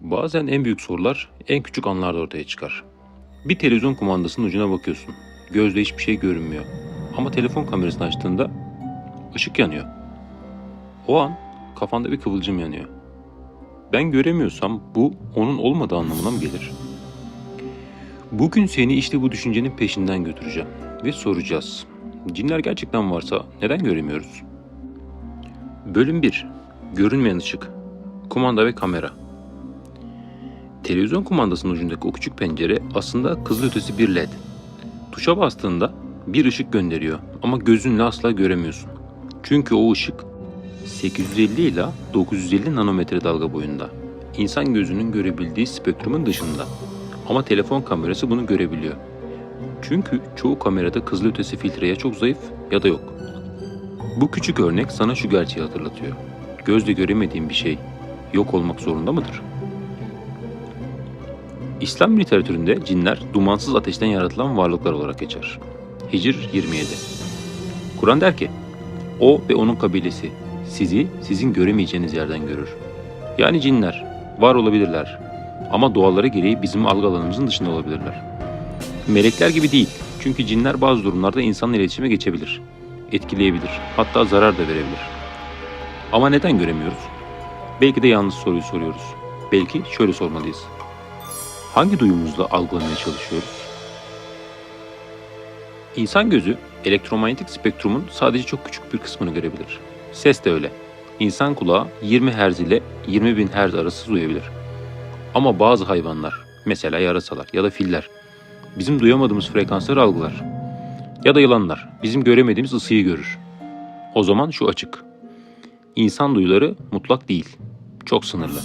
Bazen en büyük sorular en küçük anlarda ortaya çıkar. Bir televizyon kumandasının ucuna bakıyorsun. Gözle hiçbir şey görünmüyor. Ama telefon kamerasını açtığında ışık yanıyor. O an kafanda bir kıvılcım yanıyor. Ben göremiyorsam bu onun olmadığı anlamına mı gelir? Bugün seni işte bu düşüncenin peşinden götüreceğim ve soracağız. Cinler gerçekten varsa neden göremiyoruz? Bölüm 1. Görünmeyen ışık. Kumanda ve kamera. Televizyon kumandasının ucundaki o küçük pencere aslında kızılötesi bir led. Tuşa bastığında bir ışık gönderiyor ama gözünle asla göremiyorsun. Çünkü o ışık 850 ile 950 nanometre dalga boyunda. İnsan gözünün görebildiği spektrumun dışında. Ama telefon kamerası bunu görebiliyor. Çünkü çoğu kamerada kızılötesi filtre ya çok zayıf ya da yok. Bu küçük örnek sana şu gerçeği hatırlatıyor. Gözle göremediğin bir şey yok olmak zorunda mıdır? İslam literatüründe cinler dumansız ateşten yaratılan varlıklar olarak geçer. Hicr 27 Kur'an der ki, O ve onun kabilesi sizi sizin göremeyeceğiniz yerden görür. Yani cinler var olabilirler ama doğaları gereği bizim algı alanımızın dışında olabilirler. Melekler gibi değil çünkü cinler bazı durumlarda insanla iletişime geçebilir, etkileyebilir, hatta zarar da verebilir. Ama neden göremiyoruz? Belki de yanlış soruyu soruyoruz. Belki şöyle sormalıyız. Hangi duyumuzla algılamaya çalışıyoruz? İnsan gözü elektromanyetik spektrumun sadece çok küçük bir kısmını görebilir. Ses de öyle. İnsan kulağı 20 Hz ile 20 bin Hz arası duyabilir. Ama bazı hayvanlar, mesela yarasalar ya da filler, bizim duyamadığımız frekansları algılar. Ya da yılanlar, bizim göremediğimiz ısıyı görür. O zaman şu açık. İnsan duyuları mutlak değil, çok sınırlı.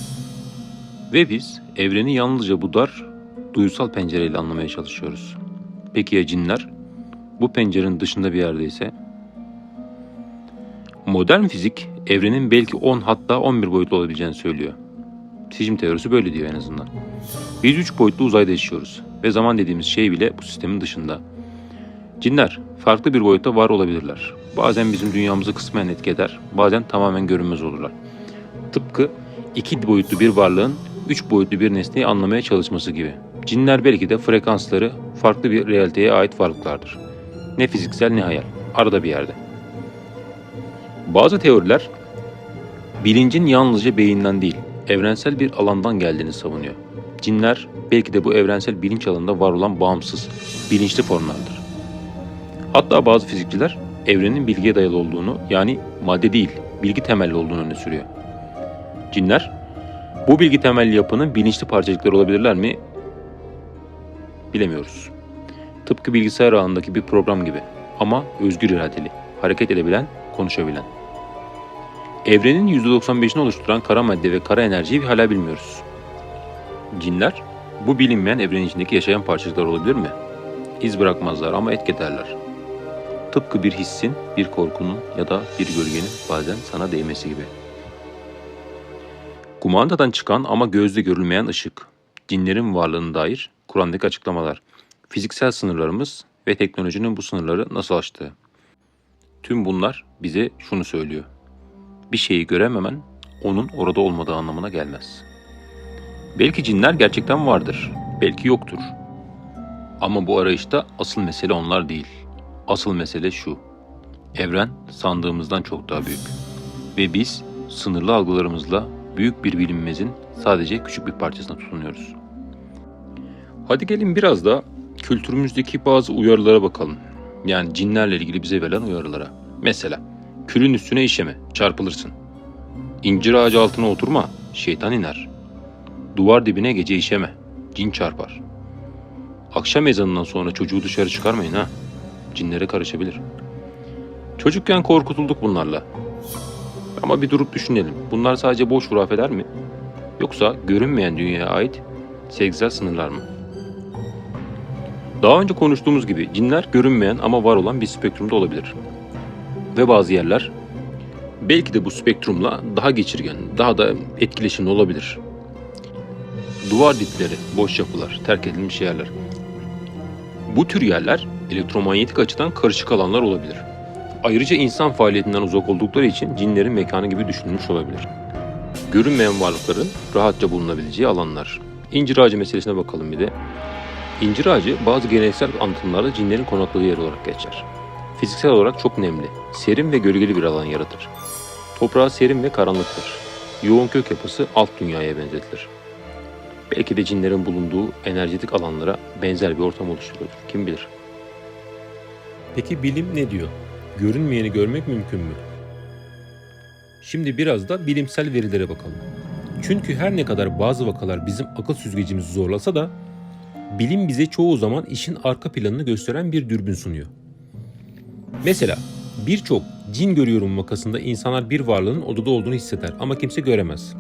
Ve biz evreni yalnızca bu dar, duysal pencereyle anlamaya çalışıyoruz. Peki ya cinler? Bu pencerenin dışında bir yerdeyse? Modern fizik evrenin belki 10 hatta 11 boyutlu olabileceğini söylüyor. Sicim teorisi böyle diyor en azından. Biz 3 boyutlu uzayda yaşıyoruz ve zaman dediğimiz şey bile bu sistemin dışında. Cinler farklı bir boyutta var olabilirler. Bazen bizim dünyamızı kısmen etki bazen tamamen görünmez olurlar. Tıpkı iki boyutlu bir varlığın üç boyutlu bir nesneyi anlamaya çalışması gibi. Cinler belki de frekansları farklı bir realiteye ait varlıklardır. Ne fiziksel ne hayal. Arada bir yerde. Bazı teoriler bilincin yalnızca beyinden değil, evrensel bir alandan geldiğini savunuyor. Cinler belki de bu evrensel bilinç alanında var olan bağımsız, bilinçli formlardır. Hatta bazı fizikçiler evrenin bilgiye dayalı olduğunu yani madde değil, bilgi temelli olduğunu öne sürüyor. Cinler bu bilgi temelli yapının bilinçli parçacıkları olabilirler mi? Bilemiyoruz. Tıpkı bilgisayar ağındaki bir program gibi ama özgür iradeli, hareket edebilen, konuşabilen. Evrenin %95'ini oluşturan kara madde ve kara enerjiyi hala bilmiyoruz. Cinler, bu bilinmeyen evrenin içindeki yaşayan parçacıklar olabilir mi? İz bırakmazlar ama etki ederler. Tıpkı bir hissin, bir korkunun ya da bir gölgenin bazen sana değmesi gibi. Kumandadan çıkan ama gözle görülmeyen ışık, cinlerin varlığına dair Kur'an'daki açıklamalar, fiziksel sınırlarımız ve teknolojinin bu sınırları nasıl aştığı. Tüm bunlar bize şunu söylüyor. Bir şeyi görememen onun orada olmadığı anlamına gelmez. Belki cinler gerçekten vardır, belki yoktur. Ama bu arayışta asıl mesele onlar değil. Asıl mesele şu. Evren sandığımızdan çok daha büyük. Ve biz sınırlı algılarımızla büyük bir bilinmezin sadece küçük bir parçasına tutunuyoruz. Hadi gelin biraz da kültürümüzdeki bazı uyarılara bakalım. Yani cinlerle ilgili bize verilen uyarılara. Mesela külün üstüne işeme, çarpılırsın. İncir ağacı altına oturma, şeytan iner. Duvar dibine gece işeme, cin çarpar. Akşam ezanından sonra çocuğu dışarı çıkarmayın ha. Cinlere karışabilir. Çocukken korkutulduk bunlarla. Ama bir durup düşünelim. Bunlar sadece boş hurafeler mi? Yoksa görünmeyen dünyaya ait sevgisel sınırlar mı? Daha önce konuştuğumuz gibi cinler görünmeyen ama var olan bir spektrumda olabilir. Ve bazı yerler belki de bu spektrumla daha geçirgen, daha da etkileşimli olabilir. Duvar dipleri, boş yapılar, terk edilmiş yerler. Bu tür yerler elektromanyetik açıdan karışık alanlar olabilir. Ayrıca insan faaliyetinden uzak oldukları için cinlerin mekanı gibi düşünülmüş olabilir. Görünmeyen varlıkların rahatça bulunabileceği alanlar. İncir ağacı meselesine bakalım bir de. İncir ağacı bazı geleneksel anlatımlarda cinlerin konakladığı yer olarak geçer. Fiziksel olarak çok nemli, serin ve gölgeli bir alan yaratır. Toprağı serin ve karanlıktır. Yoğun kök yapısı alt dünyaya benzetilir. Belki de cinlerin bulunduğu enerjetik alanlara benzer bir ortam oluşturuyordur. Kim bilir? Peki bilim ne diyor? Görünmeyeni görmek mümkün mü? Şimdi biraz da bilimsel verilere bakalım. Çünkü her ne kadar bazı vakalar bizim akıl süzgecimizi zorlasa da bilim bize çoğu zaman işin arka planını gösteren bir dürbün sunuyor. Mesela birçok cin görüyorum vakasında insanlar bir varlığın odada olduğunu hisseder ama kimse göremez.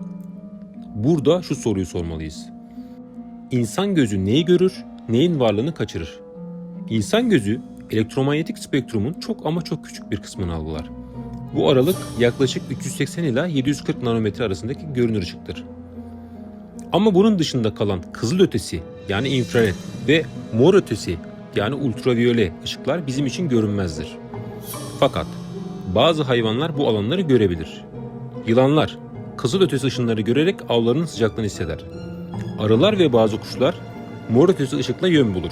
Burada şu soruyu sormalıyız. İnsan gözü neyi görür, neyin varlığını kaçırır? İnsan gözü elektromanyetik spektrumun çok ama çok küçük bir kısmını algılar. Bu aralık yaklaşık 380 ila 740 nanometre arasındaki görünür ışıktır. Ama bunun dışında kalan kızıl ötesi yani infrared ve mor ötesi yani ultraviyole ışıklar bizim için görünmezdir. Fakat bazı hayvanlar bu alanları görebilir. Yılanlar kızıl ötesi ışınları görerek avlarının sıcaklığını hisseder. Arılar ve bazı kuşlar mor ötesi ışıkla yön bulur.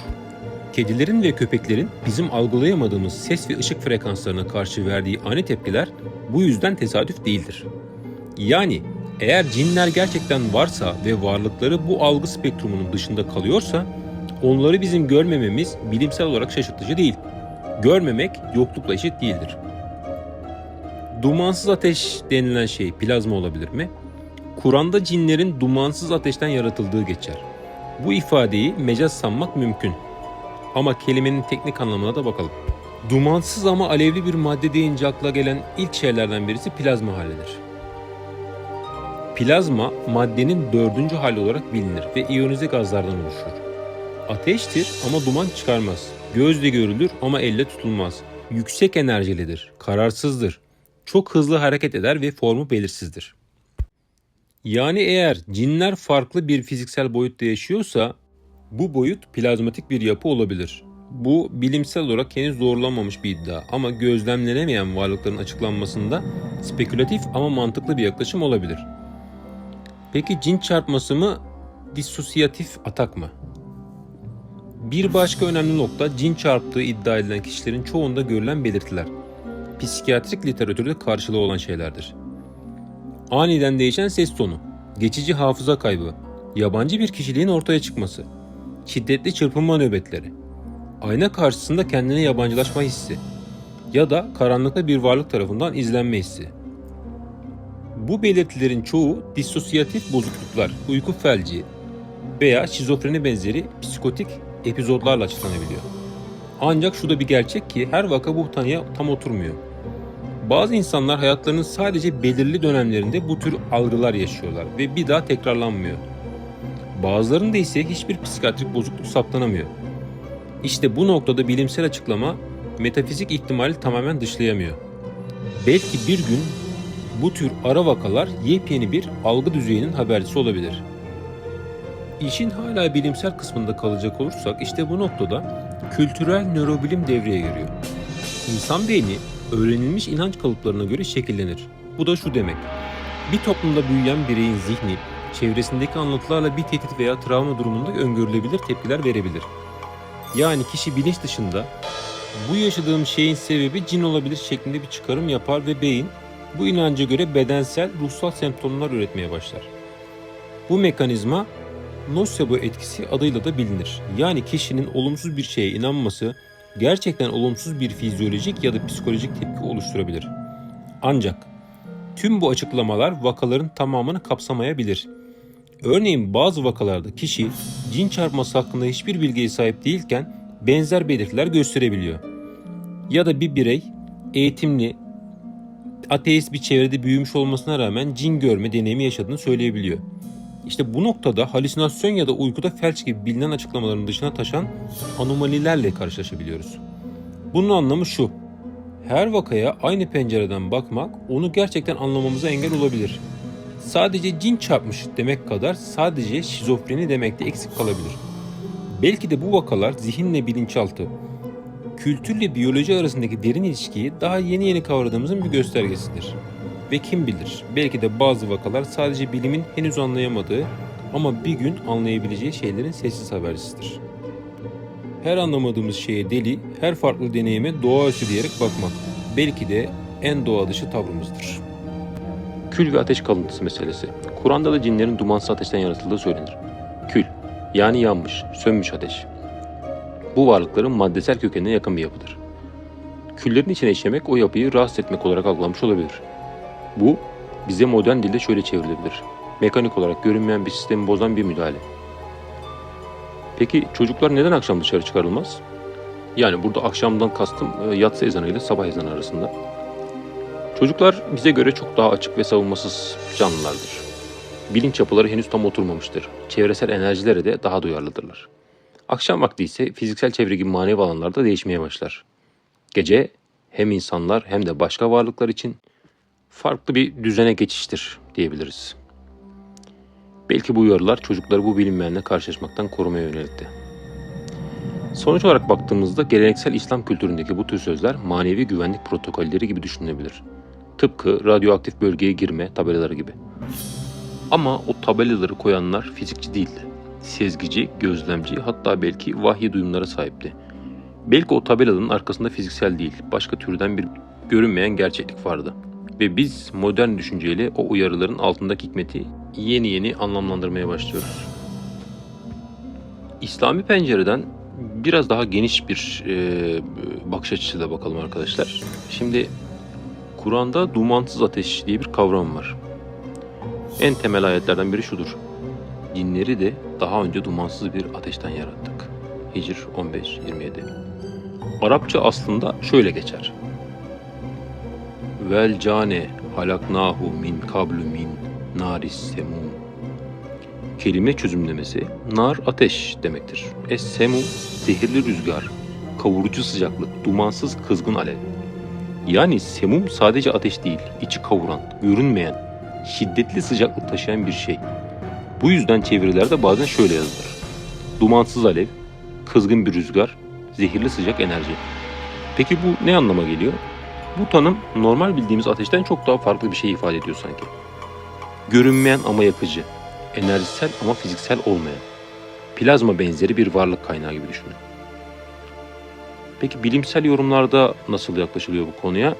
Kedilerin ve köpeklerin bizim algılayamadığımız ses ve ışık frekanslarına karşı verdiği ani tepkiler bu yüzden tesadüf değildir. Yani eğer cinler gerçekten varsa ve varlıkları bu algı spektrumunun dışında kalıyorsa onları bizim görmememiz bilimsel olarak şaşırtıcı değil. Görmemek yoklukla eşit değildir. Dumansız ateş denilen şey plazma olabilir mi? Kur'an'da cinlerin dumansız ateşten yaratıldığı geçer. Bu ifadeyi mecaz sanmak mümkün. Ama kelimenin teknik anlamına da bakalım. Dumansız ama alevli bir madde deyince akla gelen ilk şeylerden birisi plazma halidir. Plazma maddenin dördüncü hali olarak bilinir ve iyonize gazlardan oluşur. Ateştir ama duman çıkarmaz. Gözle görülür ama elle tutulmaz. Yüksek enerjilidir, kararsızdır. Çok hızlı hareket eder ve formu belirsizdir. Yani eğer cinler farklı bir fiziksel boyutta yaşıyorsa bu boyut plazmatik bir yapı olabilir. Bu bilimsel olarak henüz doğrulanmamış bir iddia ama gözlemlenemeyen varlıkların açıklanmasında spekülatif ama mantıklı bir yaklaşım olabilir. Peki cin çarpması mı, dissosiyatif atak mı? Bir başka önemli nokta cin çarptığı iddia edilen kişilerin çoğunda görülen belirtiler. Psikiyatrik literatürde karşılığı olan şeylerdir. Aniden değişen ses tonu, geçici hafıza kaybı, yabancı bir kişiliğin ortaya çıkması, şiddetli çırpınma nöbetleri, ayna karşısında kendine yabancılaşma hissi ya da karanlıkta bir varlık tarafından izlenme hissi. Bu belirtilerin çoğu dissosiyatif bozukluklar, uyku felci veya şizofreni benzeri psikotik epizodlarla açıklanabiliyor. Ancak şu da bir gerçek ki her vaka bu tanıya tam oturmuyor. Bazı insanlar hayatlarının sadece belirli dönemlerinde bu tür algılar yaşıyorlar ve bir daha tekrarlanmıyor. Bazılarında ise hiçbir psikiyatrik bozukluk saptanamıyor. İşte bu noktada bilimsel açıklama metafizik ihtimali tamamen dışlayamıyor. Belki bir gün bu tür ara vakalar yepyeni bir algı düzeyinin habercisi olabilir. İşin hala bilimsel kısmında kalacak olursak işte bu noktada kültürel nörobilim devreye giriyor. İnsan beyni öğrenilmiş inanç kalıplarına göre şekillenir. Bu da şu demek. Bir toplumda büyüyen bireyin zihni çevresindeki anlatılarla bir tehdit veya travma durumunda öngörülebilir tepkiler verebilir. Yani kişi bilinç dışında bu yaşadığım şeyin sebebi cin olabilir şeklinde bir çıkarım yapar ve beyin bu inanca göre bedensel, ruhsal semptomlar üretmeye başlar. Bu mekanizma nocebo etkisi adıyla da bilinir. Yani kişinin olumsuz bir şeye inanması gerçekten olumsuz bir fizyolojik ya da psikolojik tepki oluşturabilir. Ancak tüm bu açıklamalar vakaların tamamını kapsamayabilir. Örneğin bazı vakalarda kişi cin çarpması hakkında hiçbir bilgiye sahip değilken benzer belirtiler gösterebiliyor. Ya da bir birey eğitimli, ateist bir çevrede büyümüş olmasına rağmen cin görme deneyimi yaşadığını söyleyebiliyor. İşte bu noktada halüsinasyon ya da uykuda felç gibi bilinen açıklamaların dışına taşan anomalilerle karşılaşabiliyoruz. Bunun anlamı şu. Her vakaya aynı pencereden bakmak onu gerçekten anlamamıza engel olabilir. Sadece cin çarpmış demek kadar sadece şizofreni demekte eksik kalabilir. Belki de bu vakalar zihinle bilinçaltı, kültürle biyoloji arasındaki derin ilişkiyi daha yeni yeni kavradığımızın bir göstergesidir. Ve kim bilir belki de bazı vakalar sadece bilimin henüz anlayamadığı ama bir gün anlayabileceği şeylerin sessiz habercisidir. Her anlamadığımız şeye deli, her farklı deneyime doğaüstü diyerek bakmak belki de en doğa dışı tavrımızdır. Kül ve ateş kalıntısı meselesi. Kur'an'da da cinlerin dumansız ateşten yaratıldığı söylenir. Kül, yani yanmış, sönmüş ateş. Bu varlıkların maddesel kökenine yakın bir yapıdır. Küllerin içine işlemek o yapıyı rahatsız etmek olarak algılanmış olabilir. Bu, bize modern dilde şöyle çevrilebilir. Mekanik olarak görünmeyen bir sistemi bozan bir müdahale. Peki çocuklar neden akşam dışarı çıkarılmaz? Yani burada akşamdan kastım e, yatsı ezanı ile sabah ezanı arasında. Çocuklar bize göre çok daha açık ve savunmasız canlılardır. Bilinç yapıları henüz tam oturmamıştır. Çevresel enerjilere de daha duyarlıdırlar. Akşam vakti ise fiziksel çevre gibi manevi alanlarda değişmeye başlar. Gece hem insanlar hem de başka varlıklar için farklı bir düzene geçiştir diyebiliriz. Belki bu uyarılar çocukları bu bilinmeyenle karşılaşmaktan korumaya yönelikti. Sonuç olarak baktığımızda geleneksel İslam kültüründeki bu tür sözler manevi güvenlik protokolleri gibi düşünülebilir. Tıpkı radyoaktif bölgeye girme tabelaları gibi. Ama o tabelaları koyanlar fizikçi değildi. Sezgici, gözlemci hatta belki vahyi duyumlara sahipti. Belki o tabelanın arkasında fiziksel değil, başka türden bir görünmeyen gerçeklik vardı. Ve biz modern düşünceyle o uyarıların altındaki hikmeti yeni yeni anlamlandırmaya başlıyoruz. İslami pencereden biraz daha geniş bir e, bakış açısıyla bakalım arkadaşlar. Şimdi Kur'an'da dumansız ateş diye bir kavram var. En temel ayetlerden biri şudur. Cinleri de daha önce dumansız bir ateşten yarattık. Hicr 15-27 Arapça aslında şöyle geçer. Vel cane halaknahu min kablu min naris semum. Kelime çözümlemesi nar ateş demektir. Es semum zehirli rüzgar, kavurucu sıcaklık, dumansız kızgın alev. Yani semum sadece ateş değil, içi kavuran, görünmeyen, şiddetli sıcaklık taşıyan bir şey. Bu yüzden çevirilerde bazen şöyle yazılır. Dumansız alev, kızgın bir rüzgar, zehirli sıcak enerji. Peki bu ne anlama geliyor? Bu tanım normal bildiğimiz ateşten çok daha farklı bir şey ifade ediyor sanki. Görünmeyen ama yakıcı, enerjisel ama fiziksel olmayan, plazma benzeri bir varlık kaynağı gibi düşünün. Peki bilimsel yorumlarda nasıl yaklaşılıyor bu konuya?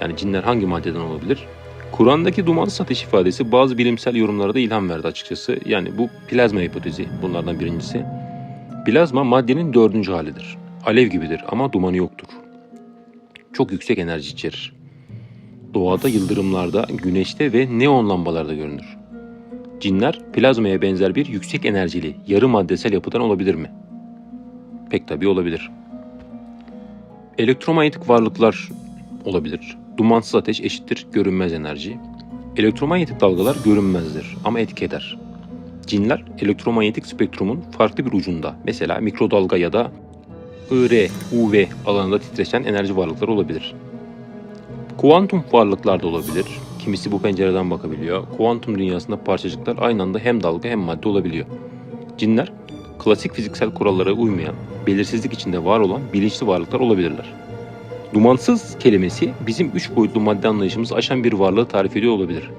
Yani cinler hangi maddeden olabilir? Kur'an'daki dumansız ateş ifadesi bazı bilimsel yorumlara da ilham verdi açıkçası. Yani bu plazma hipotezi bunlardan birincisi. Plazma maddenin dördüncü halidir. Alev gibidir ama dumanı yoktur. Çok yüksek enerji içerir. Doğada yıldırımlarda, güneşte ve neon lambalarda görünür. Cinler plazmaya benzer bir yüksek enerjili, yarı maddesel yapıdan olabilir mi? Pek tabii olabilir. Elektromanyetik varlıklar olabilir. Dumansız ateş eşittir görünmez enerji. Elektromanyetik dalgalar görünmezdir ama etki eder. Cinler elektromanyetik spektrumun farklı bir ucunda mesela mikrodalga ya da IR, UV alanında titreşen enerji varlıkları olabilir. Kuantum varlıklar da olabilir. Kimisi bu pencereden bakabiliyor. Kuantum dünyasında parçacıklar aynı anda hem dalga hem madde olabiliyor. Cinler klasik fiziksel kurallara uymayan, belirsizlik içinde var olan bilinçli varlıklar olabilirler. Dumansız kelimesi bizim üç boyutlu madde anlayışımızı aşan bir varlığı tarif ediyor olabilir.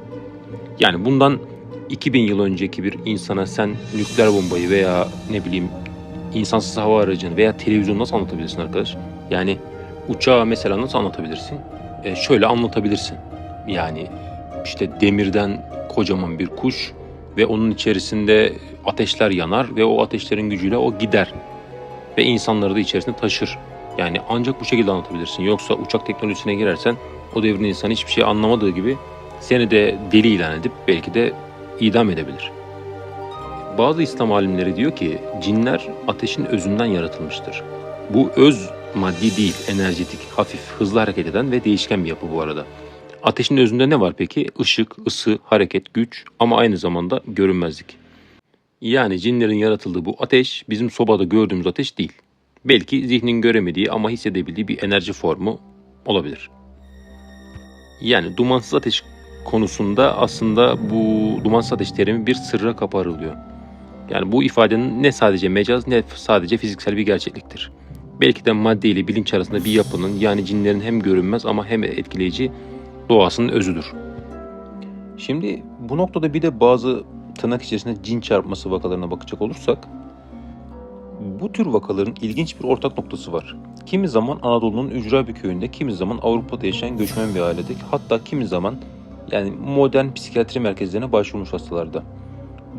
Yani bundan 2000 yıl önceki bir insana sen nükleer bombayı veya ne bileyim insansız hava aracını veya televizyonu nasıl anlatabilirsin arkadaş? Yani uçağı mesela nasıl anlatabilirsin? E, şöyle anlatabilirsin. Yani işte demirden kocaman bir kuş ve onun içerisinde ateşler yanar ve o ateşlerin gücüyle o gider. Ve insanları da içerisinde taşır. Yani ancak bu şekilde anlatabilirsin. Yoksa uçak teknolojisine girersen o devrin insanı hiçbir şey anlamadığı gibi seni de deli ilan edip belki de idam edebilir. Bazı İslam alimleri diyor ki cinler ateşin özünden yaratılmıştır. Bu öz maddi değil, enerjetik, hafif, hızlı hareket eden ve değişken bir yapı bu arada. Ateşin özünde ne var peki? Işık, ısı, hareket, güç ama aynı zamanda görünmezlik. Yani cinlerin yaratıldığı bu ateş bizim sobada gördüğümüz ateş değil. Belki zihnin göremediği ama hissedebildiği bir enerji formu olabilir. Yani dumansız ateş konusunda aslında bu dumansız ateş terimi bir sırra kaparılıyor. Yani bu ifadenin ne sadece mecaz ne sadece fiziksel bir gerçekliktir. Belki de madde ile bilinç arasında bir yapının yani cinlerin hem görünmez ama hem etkileyici doğasının özüdür. Şimdi bu noktada bir de bazı tırnak içerisinde cin çarpması vakalarına bakacak olursak bu tür vakaların ilginç bir ortak noktası var. Kimi zaman Anadolu'nun ücra bir köyünde, kimi zaman Avrupa'da yaşayan göçmen bir ailede, hatta kimi zaman yani modern psikiyatri merkezlerine başvurmuş hastalarda.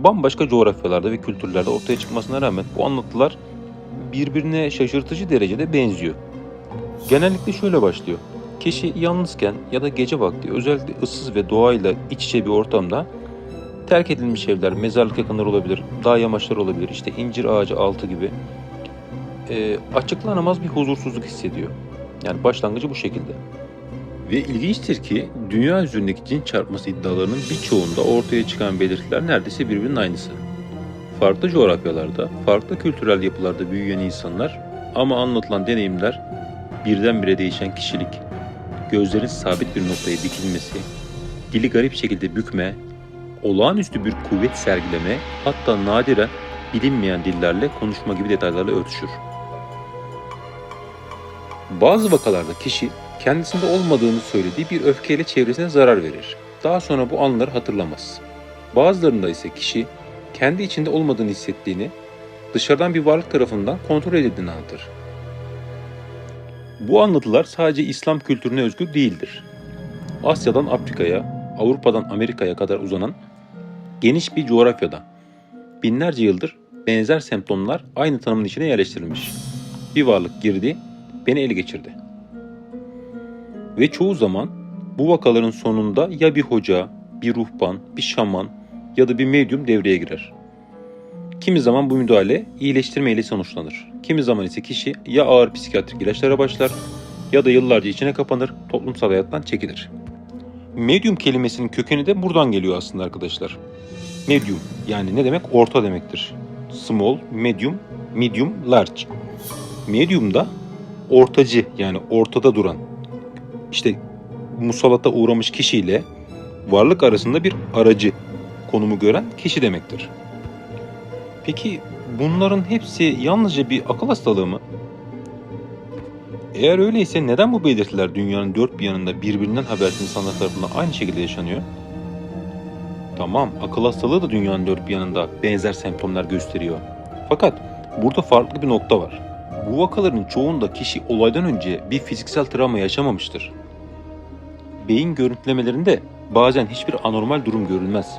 Bambaşka coğrafyalarda ve kültürlerde ortaya çıkmasına rağmen bu anlatılar birbirine şaşırtıcı derecede benziyor. Genellikle şöyle başlıyor. Kişi yalnızken ya da gece vakti özellikle ıssız ve doğayla iç içe bir ortamda terk edilmiş evler, mezarlık yakınları olabilir, dağ yamaçlar olabilir, işte incir ağacı altı gibi e, açıklanamaz bir huzursuzluk hissediyor. Yani başlangıcı bu şekilde. Ve ilginçtir ki dünya üzerindeki cin çarpması iddialarının birçoğunda ortaya çıkan belirtiler neredeyse birbirinin aynısı. Farklı coğrafyalarda, farklı kültürel yapılarda büyüyen insanlar ama anlatılan deneyimler birdenbire değişen kişilik, gözlerin sabit bir noktaya dikilmesi, dili garip şekilde bükme, olağanüstü bir kuvvet sergileme, hatta nadiren bilinmeyen dillerle konuşma gibi detaylarla örtüşür. Bazı vakalarda kişi kendisinde olmadığını söylediği bir öfkeyle çevresine zarar verir. Daha sonra bu anları hatırlamaz. Bazılarında ise kişi kendi içinde olmadığını hissettiğini, dışarıdan bir varlık tarafından kontrol edildiğini anlatır. Bu anlatılar sadece İslam kültürüne özgü değildir. Asya'dan Afrika'ya, Avrupa'dan Amerika'ya kadar uzanan geniş bir coğrafyada binlerce yıldır benzer semptomlar aynı tanımın içine yerleştirilmiş. Bir varlık girdi, beni ele geçirdi. Ve çoğu zaman bu vakaların sonunda ya bir hoca, bir ruhban, bir şaman ya da bir medyum devreye girer. Kimi zaman bu müdahale iyileştirme ile sonuçlanır. Kimi zaman ise kişi ya ağır psikiyatrik ilaçlara başlar ya da yıllarca içine kapanır, toplumsal hayattan çekilir. Medyum kelimesinin kökeni de buradan geliyor aslında arkadaşlar. Medium yani ne demek? Orta demektir. Small, medium, medium, large. Medium da ortacı yani ortada duran. İşte musallata uğramış kişiyle varlık arasında bir aracı konumu gören kişi demektir. Peki bunların hepsi yalnızca bir akıl hastalığı mı? Eğer öyleyse neden bu belirtiler dünyanın dört bir yanında birbirinden habersiz insanlar tarafından aynı şekilde yaşanıyor? Tamam, akıl hastalığı da dünyanın dört bir yanında benzer semptomlar gösteriyor. Fakat burada farklı bir nokta var. Bu vakaların çoğunda kişi olaydan önce bir fiziksel travma yaşamamıştır. Beyin görüntülemelerinde bazen hiçbir anormal durum görülmez.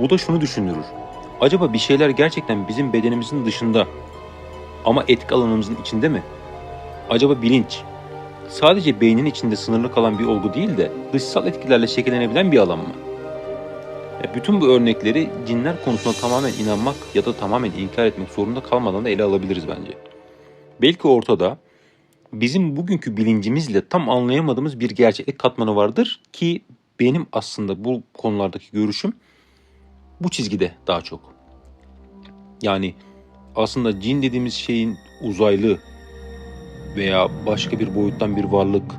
Bu da şunu düşündürür. Acaba bir şeyler gerçekten bizim bedenimizin dışında ama etki alanımızın içinde mi? Acaba bilinç sadece beynin içinde sınırlı kalan bir olgu değil de dışsal etkilerle şekillenebilen bir alan mı? Ya bütün bu örnekleri cinler konusunda tamamen inanmak ya da tamamen inkar etmek zorunda kalmadan da ele alabiliriz bence. Belki ortada bizim bugünkü bilincimizle tam anlayamadığımız bir gerçeklik katmanı vardır ki benim aslında bu konulardaki görüşüm bu çizgide daha çok. Yani aslında cin dediğimiz şeyin uzaylı veya başka bir boyuttan bir varlık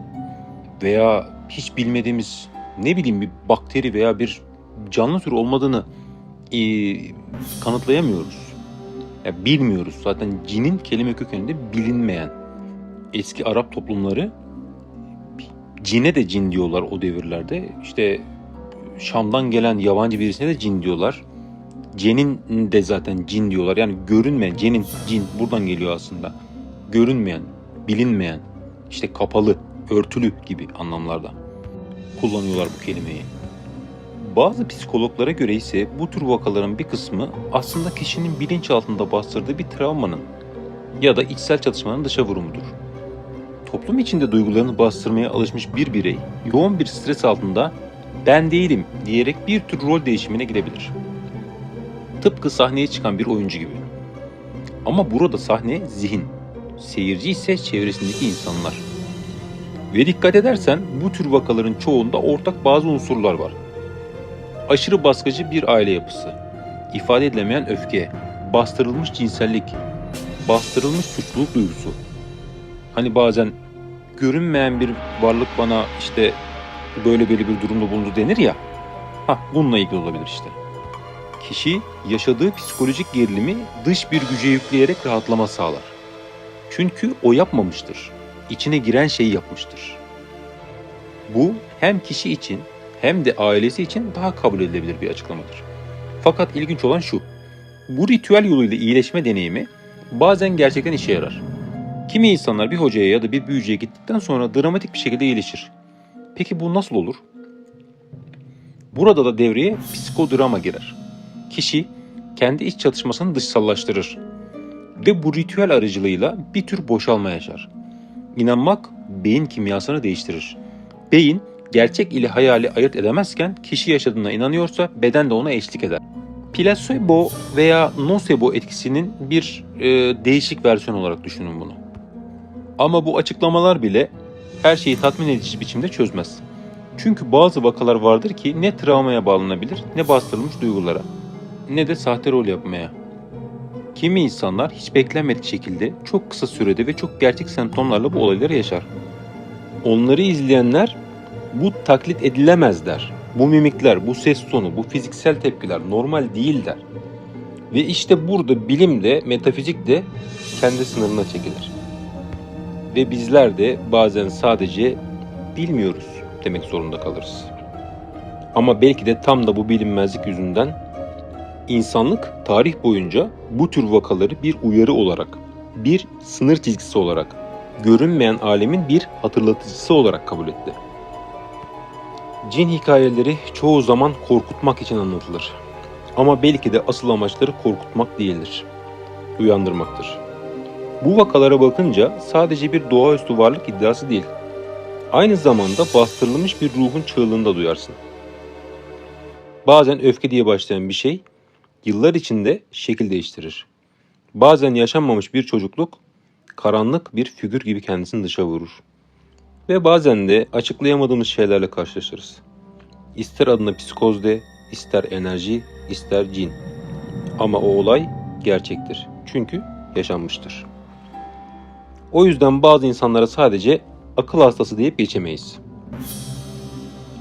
veya hiç bilmediğimiz ne bileyim bir bakteri veya bir canlı tür olmadığını e, kanıtlayamıyoruz. Ya bilmiyoruz. Zaten cinin kelime kökeninde bilinmeyen. Eski Arap toplumları cine de cin diyorlar o devirlerde. İşte Şam'dan gelen yabancı birisine de cin diyorlar. Cenin de zaten cin diyorlar. Yani görünmeyen, cenin, cin buradan geliyor aslında. Görünmeyen, bilinmeyen, işte kapalı, örtülü gibi anlamlarda kullanıyorlar bu kelimeyi. Bazı psikologlara göre ise bu tür vakaların bir kısmı aslında kişinin bilinçaltında bastırdığı bir travmanın ya da içsel çatışmanın dışa vurumudur. Toplum içinde duygularını bastırmaya alışmış bir birey yoğun bir stres altında ben değilim diyerek bir tür rol değişimine girebilir. Tıpkı sahneye çıkan bir oyuncu gibi. Ama burada sahne zihin, seyirci ise çevresindeki insanlar. Ve dikkat edersen bu tür vakaların çoğunda ortak bazı unsurlar var. Aşırı baskıcı bir aile yapısı, ifade edilemeyen öfke, bastırılmış cinsellik, bastırılmış suçluluk duygusu. Hani bazen görünmeyen bir varlık bana işte böyle böyle bir durumda bulundu denir ya. Ha bununla ilgili olabilir işte. Kişi yaşadığı psikolojik gerilimi dış bir güce yükleyerek rahatlama sağlar. Çünkü o yapmamıştır. İçine giren şeyi yapmıştır. Bu hem kişi için hem de ailesi için daha kabul edilebilir bir açıklamadır. Fakat ilginç olan şu. Bu ritüel yoluyla iyileşme deneyimi bazen gerçekten işe yarar. Kimi insanlar bir hocaya ya da bir büyücüye gittikten sonra dramatik bir şekilde iyileşir. Peki bu nasıl olur? Burada da devreye psikodrama girer. Kişi kendi iç çatışmasını dışsallaştırır ve bu ritüel aracılığıyla bir tür boşalma yaşar. İnanmak beyin kimyasını değiştirir. Beyin gerçek ile hayali ayırt edemezken kişi yaşadığına inanıyorsa beden de ona eşlik eder. Placebo veya nocebo etkisinin bir e, değişik versiyon olarak düşünün bunu. Ama bu açıklamalar bile her şeyi tatmin edici biçimde çözmez. Çünkü bazı vakalar vardır ki ne travmaya bağlanabilir ne bastırılmış duygulara ne de sahte rol yapmaya. Kimi insanlar hiç beklenmedik şekilde çok kısa sürede ve çok gerçek semptomlarla bu olayları yaşar. Onları izleyenler bu taklit edilemez der. Bu mimikler, bu ses tonu, bu fiziksel tepkiler normal değil der. Ve işte burada bilim de, metafizik de kendi sınırına çekilir. Ve bizler de bazen sadece bilmiyoruz demek zorunda kalırız. Ama belki de tam da bu bilinmezlik yüzünden İnsanlık tarih boyunca bu tür vakaları bir uyarı olarak, bir sınır çizgisi olarak, görünmeyen alemin bir hatırlatıcısı olarak kabul etti. Cin hikayeleri çoğu zaman korkutmak için anlatılır. Ama belki de asıl amaçları korkutmak değildir. Uyandırmaktır. Bu vakalara bakınca sadece bir doğaüstü varlık iddiası değil. Aynı zamanda bastırılmış bir ruhun çığlığını da duyarsın. Bazen öfke diye başlayan bir şey yıllar içinde şekil değiştirir. Bazen yaşanmamış bir çocukluk karanlık bir figür gibi kendisini dışa vurur. Ve bazen de açıklayamadığımız şeylerle karşılaşırız. İster adına psikoz de, ister enerji, ister cin. Ama o olay gerçektir. Çünkü yaşanmıştır. O yüzden bazı insanlara sadece akıl hastası deyip geçemeyiz.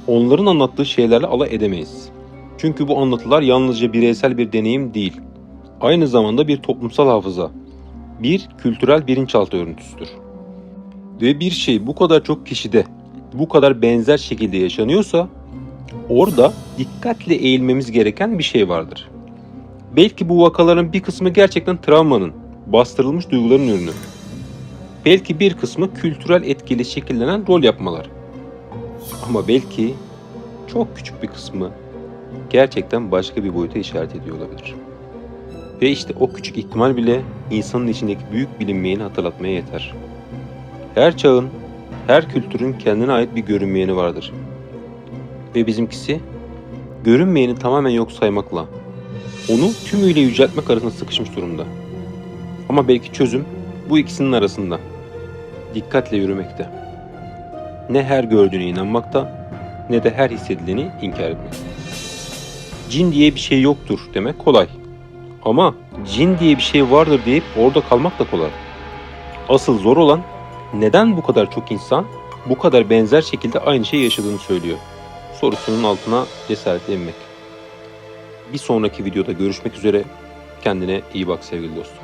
Onların anlattığı şeylerle alay edemeyiz. Çünkü bu anlatılar yalnızca bireysel bir deneyim değil. Aynı zamanda bir toplumsal hafıza, bir kültürel bilinçaltı örüntüsüdür. Ve bir şey bu kadar çok kişide, bu kadar benzer şekilde yaşanıyorsa orada dikkatle eğilmemiz gereken bir şey vardır. Belki bu vakaların bir kısmı gerçekten travmanın, bastırılmış duyguların ürünü. Belki bir kısmı kültürel etkili şekillenen rol yapmalar. Ama belki çok küçük bir kısmı gerçekten başka bir boyuta işaret ediyor olabilir. Ve işte o küçük ihtimal bile insanın içindeki büyük bilinmeyeni hatırlatmaya yeter. Her çağın, her kültürün kendine ait bir görünmeyeni vardır. Ve bizimkisi görünmeyeni tamamen yok saymakla onu tümüyle yüceltmek arasında sıkışmış durumda. Ama belki çözüm bu ikisinin arasında. Dikkatle yürümekte. Ne her gördüğüne inanmakta ne de her hissedileni inkar etmekte. Cin diye bir şey yoktur demek kolay. Ama cin diye bir şey vardır deyip orada kalmak da kolay. Asıl zor olan neden bu kadar çok insan bu kadar benzer şekilde aynı şeyi yaşadığını söylüyor. Sorusunun altına cesaretle inmek. Bir sonraki videoda görüşmek üzere. Kendine iyi bak sevgili dostum.